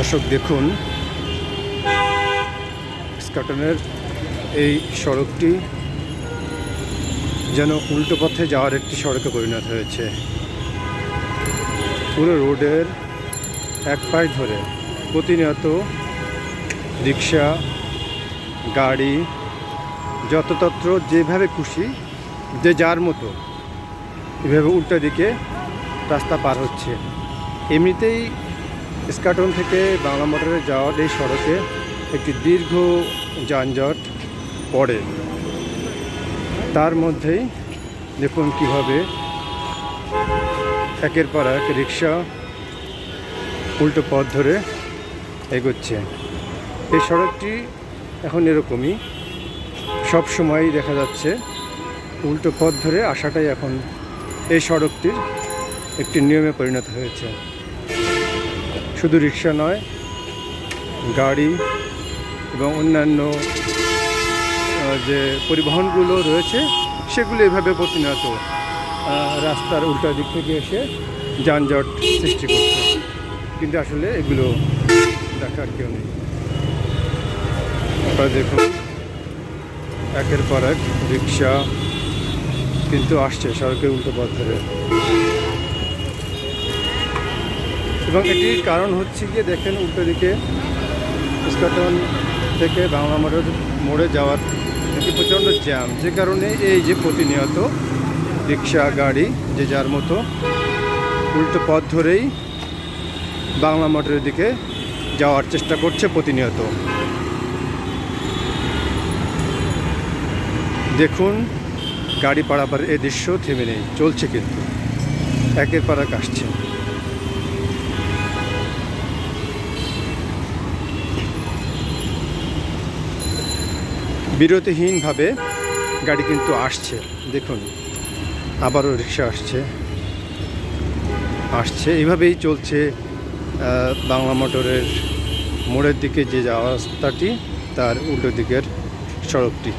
দর্শক, দেখুন। স্কাটনের এই সড়কটি যেন উল্টো পথে যাওয়ার একটি সড়কে পরিণত হয়েছে। পুরো রোডের এক পাশ ধরে প্রতিনিয়ত রিক্সা, গাড়ি যততত্র যেভাবে খুশি, যে যার মতো এভাবে উল্টো দিকে রাস্তা পার হচ্ছে। এমনিতেই স্কাটন থেকে বাংলা মোটরে যাওয়ার এই সড়কে একটি দীর্ঘ যানজট পড়ে। তার মধ্যেই দেখুন কীভাবে একের পর এক রিক্সা উল্টো পথ ধরে এগোচ্ছে। এই সড়কটি এখন এরকমই। সব সময়ই দেখা যাচ্ছে উল্টো পথ ধরে আসাটাই এখন এই সড়কটির একটি নিয়মে পরিণত হয়েছে। শুধু রিক্সা নয়, গাড়ি এবং অন্যান্য যে পরিবহনগুলো রয়েছে, সেগুলো এভাবে প্রতিনিয়ত রাস্তার উল্টা দিক থেকে এসে যানজট সৃষ্টি করছে। কিন্তু আসলে এগুলো দেখার কেউ নেই। আপনারা দেখুন, একের পর এক রিক্সা কিন্তু আসছে, সড়কের উল্টো পথ। ধরে এবং এটির কারণ হচ্ছে গিয়ে দেখেন উল্টো দিকে ইস্কাটন থেকে বাংলা মোড়ের মোড়ে যাওয়ার একটি প্রচণ্ড জ্যাম, যে কারণে এই যে প্রতিনিয়ত রিক্সা গাড়ি, যে যার মতো উল্টো পথ ধরেই বাংলা মোটরের দিকে যাওয়ার চেষ্টা করছে প্রতিনিয়ত। দেখুন, গাড়ি পারাপার এ দৃশ্য থেমে নেই, চলছে কিন্তু। একের পর এক বিরতিহীনভাবে গাড়ি কিন্তু আসছে। দেখুন, আবারও রিক্সা আসছে। আসছে, এভাবেই চলছে বাংলা মোটরের মোড়ের দিকে যে যাওয়া রাস্তাটি, তার উল্টো দিকের সড়কটি।